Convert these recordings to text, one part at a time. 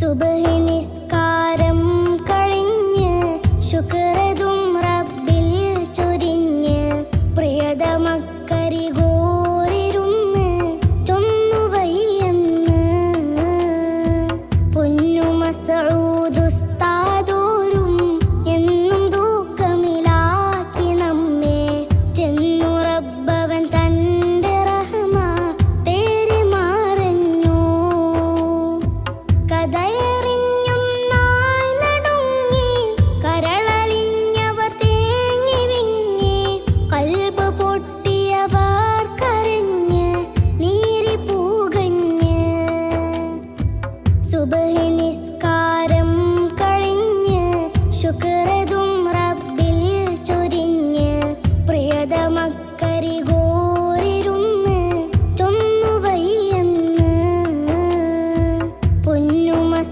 സുബഹി നിസ്കാരം കഴിഞ്ഞ് ശുക്രതും റബ്ബിൽ ചൊരിഞ്ഞ് പ്രിയത മക്കരി ഗോരിരുന്ന് ചൊന്നുവയ്യെന്ന്. പൊന്നു മസൂദുസ്ത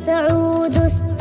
സൗദുസ്